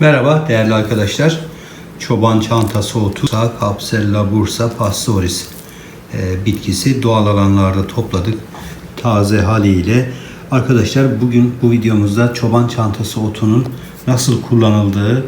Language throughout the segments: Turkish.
Merhaba değerli arkadaşlar. Çoban çantası otu, Capsella bursa pastoris e, bitkisi doğal alanlarda topladık. Taze haliyle. Arkadaşlar bugün bu videomuzda çoban çantası otunun nasıl kullanıldığı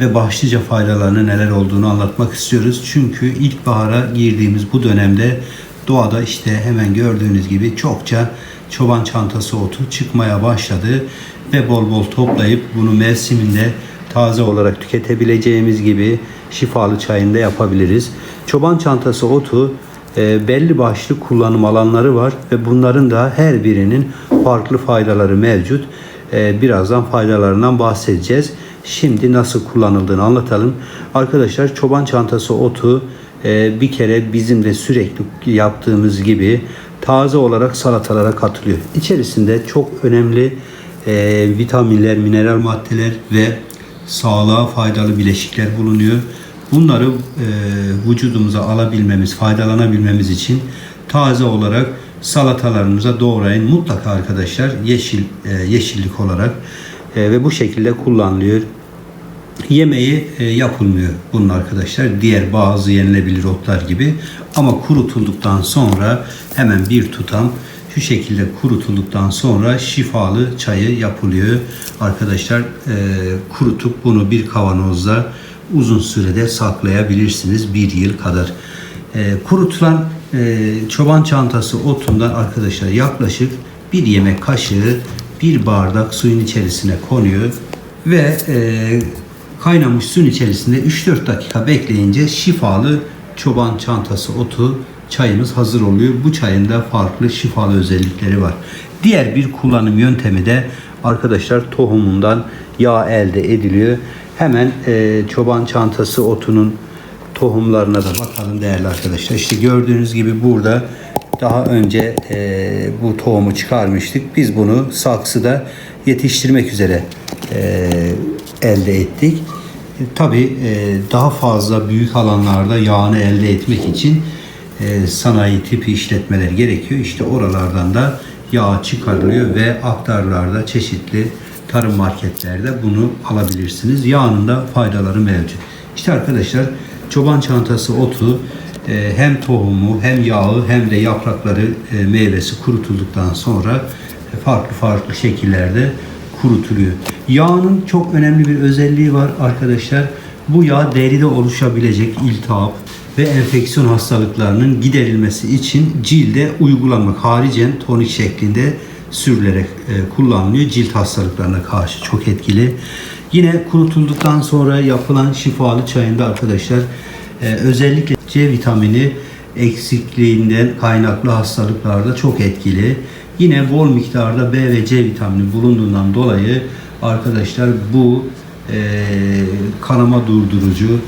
ve başlıca faydalarını neler olduğunu anlatmak istiyoruz. Çünkü ilkbahara girdiğimiz bu dönemde doğada işte hemen gördüğünüz gibi çokça çoban çantası otu çıkmaya başladı ve bol bol toplayıp bunu mevsiminde taze olarak tüketebileceğimiz gibi şifalı çayında yapabiliriz. Çoban çantası otu e, belli başlı kullanım alanları var ve bunların da her birinin farklı faydaları mevcut. E, birazdan faydalarından bahsedeceğiz. Şimdi nasıl kullanıldığını anlatalım. Arkadaşlar çoban çantası otu e, bir kere bizim de sürekli yaptığımız gibi taze olarak salatalara katılıyor. İçerisinde çok önemli e, vitaminler, mineral maddeler ve sağlığa faydalı bileşikler bulunuyor. Bunları e, vücudumuza alabilmemiz, faydalanabilmemiz için taze olarak salatalarımıza doğrayın. Mutlaka arkadaşlar yeşil e, yeşillik olarak e, ve bu şekilde kullanılıyor. Yemeği e, yapılmıyor bunun arkadaşlar. Diğer bazı yenilebilir otlar gibi. Ama kurutulduktan sonra hemen bir tutam şu şekilde kurutulduktan sonra şifalı çayı yapılıyor. Arkadaşlar e, kurutup bunu bir kavanozda uzun sürede saklayabilirsiniz. Bir yıl kadar. E, kurutulan e, çoban çantası otundan arkadaşlar yaklaşık bir yemek kaşığı bir bardak suyun içerisine konuyor ve e, kaynamış suyun içerisinde 3-4 dakika bekleyince şifalı çoban çantası otu çayımız hazır oluyor. Bu çayın da farklı şifalı özellikleri var. Diğer bir kullanım yöntemi de arkadaşlar tohumundan yağ elde ediliyor. Hemen e, çoban çantası otunun tohumlarına da bakalım değerli arkadaşlar. İşte gördüğünüz gibi burada daha önce e, bu tohumu çıkarmıştık. Biz bunu saksıda yetiştirmek üzere e, elde ettik. E, Tabii e, daha fazla büyük alanlarda yağını elde etmek için e, sanayi tipi işletmeler gerekiyor. İşte oralardan da yağ çıkarılıyor ve aktarlarda çeşitli tarım marketlerde bunu alabilirsiniz. Yağının da faydaları mevcut. İşte arkadaşlar çoban çantası otu e, hem tohumu hem yağı hem de yaprakları e, meyvesi kurutulduktan sonra farklı farklı şekillerde kurutuluyor. Yağının çok önemli bir özelliği var arkadaşlar. Bu yağ deride oluşabilecek iltihap ve enfeksiyon hastalıklarının giderilmesi için cilde uygulanmak haricen tonik şeklinde sürülerek e, kullanılıyor. Cilt hastalıklarına karşı çok etkili. Yine kurutulduktan sonra yapılan şifalı çayında arkadaşlar e, özellikle C vitamini eksikliğinden kaynaklı hastalıklarda çok etkili. Yine bol miktarda B ve C vitamini bulunduğundan dolayı arkadaşlar bu e, kanama durdurucu,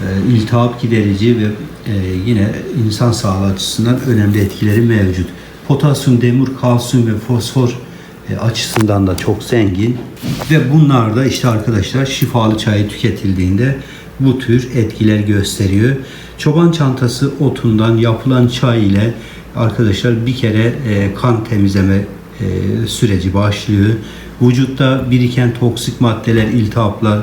e, iltihap giderici ve e, yine insan sağlığı açısından önemli etkileri mevcut. Potasyum, demir, kalsiyum ve fosfor e, açısından da çok zengin ve bunlar da işte arkadaşlar şifalı çayı tüketildiğinde bu tür etkiler gösteriyor. Çoban çantası otundan yapılan çay ile arkadaşlar bir kere e, kan temizleme e, süreci başlıyor. Vücutta biriken toksik maddeler, iltihaplar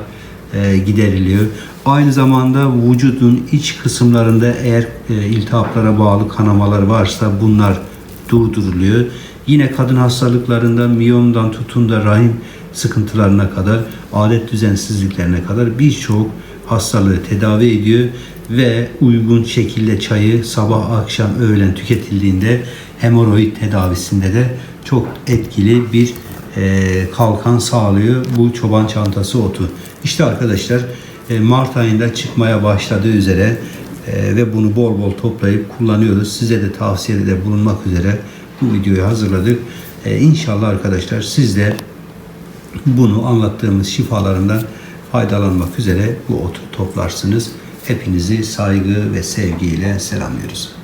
e, gideriliyor. Aynı zamanda vücudun iç kısımlarında eğer e, iltihaplara bağlı kanamalar varsa bunlar durduruluyor. Yine kadın hastalıklarında miyomdan tutun da rahim sıkıntılarına kadar, adet düzensizliklerine kadar birçok hastalığı tedavi ediyor ve uygun şekilde çayı sabah, akşam, öğlen tüketildiğinde hemoroid tedavisinde de çok etkili bir e, kalkan sağlıyor bu çoban çantası otu. İşte arkadaşlar e, Mart ayında çıkmaya başladığı üzere e, ve bunu bol bol toplayıp kullanıyoruz. Size de tavsiyede bulunmak üzere bu videoyu hazırladık. E, inşallah arkadaşlar siz de bunu anlattığımız şifalarından faydalanmak üzere bu otu toplarsınız. Hepinizi saygı ve sevgiyle selamlıyoruz.